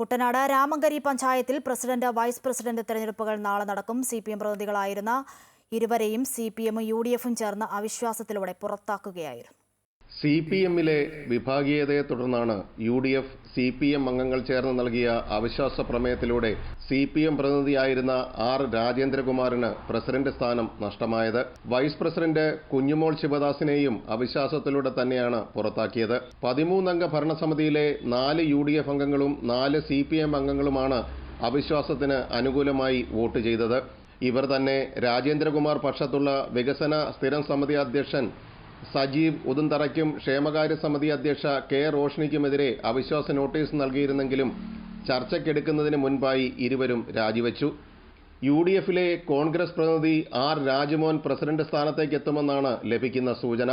കുട്ടനാട് രാമങ്കരി പഞ്ചായത്തിൽ president vice president തെരഞ്ഞെടുപ്പുകൾ നാളെ നടക്കും. സി പി എം പ്രതിനിധികളായിരുന്ന ഇരുവരെയും സി പി എമ്മും യു ഡി എഫും ചേർന്ന് അവിശ്വാസത്തിലൂടെ പുറത്താക്കുകയായിരുന്നു. സി പി എമ്മിലെ വിഭാഗീയതയെ തുടർന്നാണ് U D F C P M അംഗങ്ങൾ ചേർന്ന് നൽകിയ അവിശ്വാസ പ്രമേയത്തിലൂടെ സി പി എം പ്രതിനിധിയായിരുന്ന ആർ രാജേന്ദ്രകുമാറിന് പ്രസിഡന്റ് സ്ഥാനം നഷ്ടമായത്. വൈസ് പ്രസിഡന്റ് കുഞ്ഞുമോൾ ശിവദാസിനെയും അവിശ്വാസത്തിലൂടെ തന്നെയാണ് പുറത്താക്കിയത്. പതിമൂന്നംഗ ഭരണസമിതിയിലെ നാല് യു ഡി എഫ് അംഗങ്ങളും നാല് സി പി എം അംഗങ്ങളുമാണ് അവിശ്വാസത്തിന് അനുകൂലമായി വോട്ട് ചെയ്തത്. ഇവർ തന്നെ രാജേന്ദ്രകുമാർ പക്ഷത്തുള്ള വികസന സ്ഥിരം സമിതി അധ്യക്ഷൻ സജീവ് ഉദന്തറയ്ക്കും ക്ഷേമകാര്യ സമിതി അധ്യക്ഷ കെ റോഷ്നിക്കുമെതിരെ അവിശ്വാസ നോട്ടീസ് നൽകിയിരുന്നെങ്കിലും ചർച്ചയ്ക്കെടുക്കുന്നതിന് മുൻപായി ഇരുവരും രാജിവെച്ചു. യു ഡി എഫിലെ കോൺഗ്രസ് പ്രതിനിധി ആർ രാജ്മോഹൻ പ്രസിഡന്റ് സ്ഥാനത്തേക്ക് എത്തുമെന്നാണ് ലഭിക്കുന്ന സൂചന.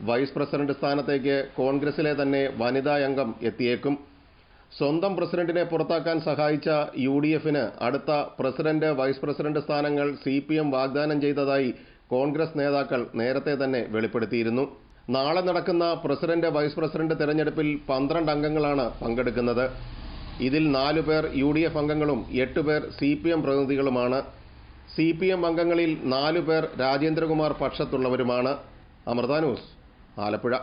വൈസ് പ്രസിഡന്റ് സ്ഥാനത്തേക്ക് കോൺഗ്രസിലെ തന്നെ വനിതാ അംഗം എത്തിയേക്കും. സ്വന്തം പ്രസിഡന്റിനെ പുറത്താക്കാൻ സഹായിച്ച യു ഡി എഫിന് അടുത്ത പ്രസിഡന്റ് വൈസ് പ്രസിഡന്റ് സ്ഥാനങ്ങൾ സി പി എം വാഗ്ദാനം ചെയ്തതായി കോൺഗ്രസ് നേതാക്കൾ നേരത്തെ തന്നെ വെളിപ്പെടുത്തിയിരുന്നു. നാളെ നടക്കുന്ന പ്രസിഡന്റ് വൈസ് പ്രസിഡന്റ് തെരഞ്ഞെടുപ്പിൽ പന്ത്രണ്ട് അംഗങ്ങളാണ് പങ്കെടുക്കുന്നത്. ഇതിൽ നാലു പേർ യു ഡി എഫ് അംഗങ്ങളും എട്ട് പേർ സി പി എം പ്രതിനിധികളുമാണ്. സി പി എം അംഗങ്ങളിൽ നാലു പേർ രാജേന്ദ്രകുമാർ പക്ഷത്തുള്ളവരുമാണ്. അമൃത ന്യൂസ് ആലപ്പുഴ.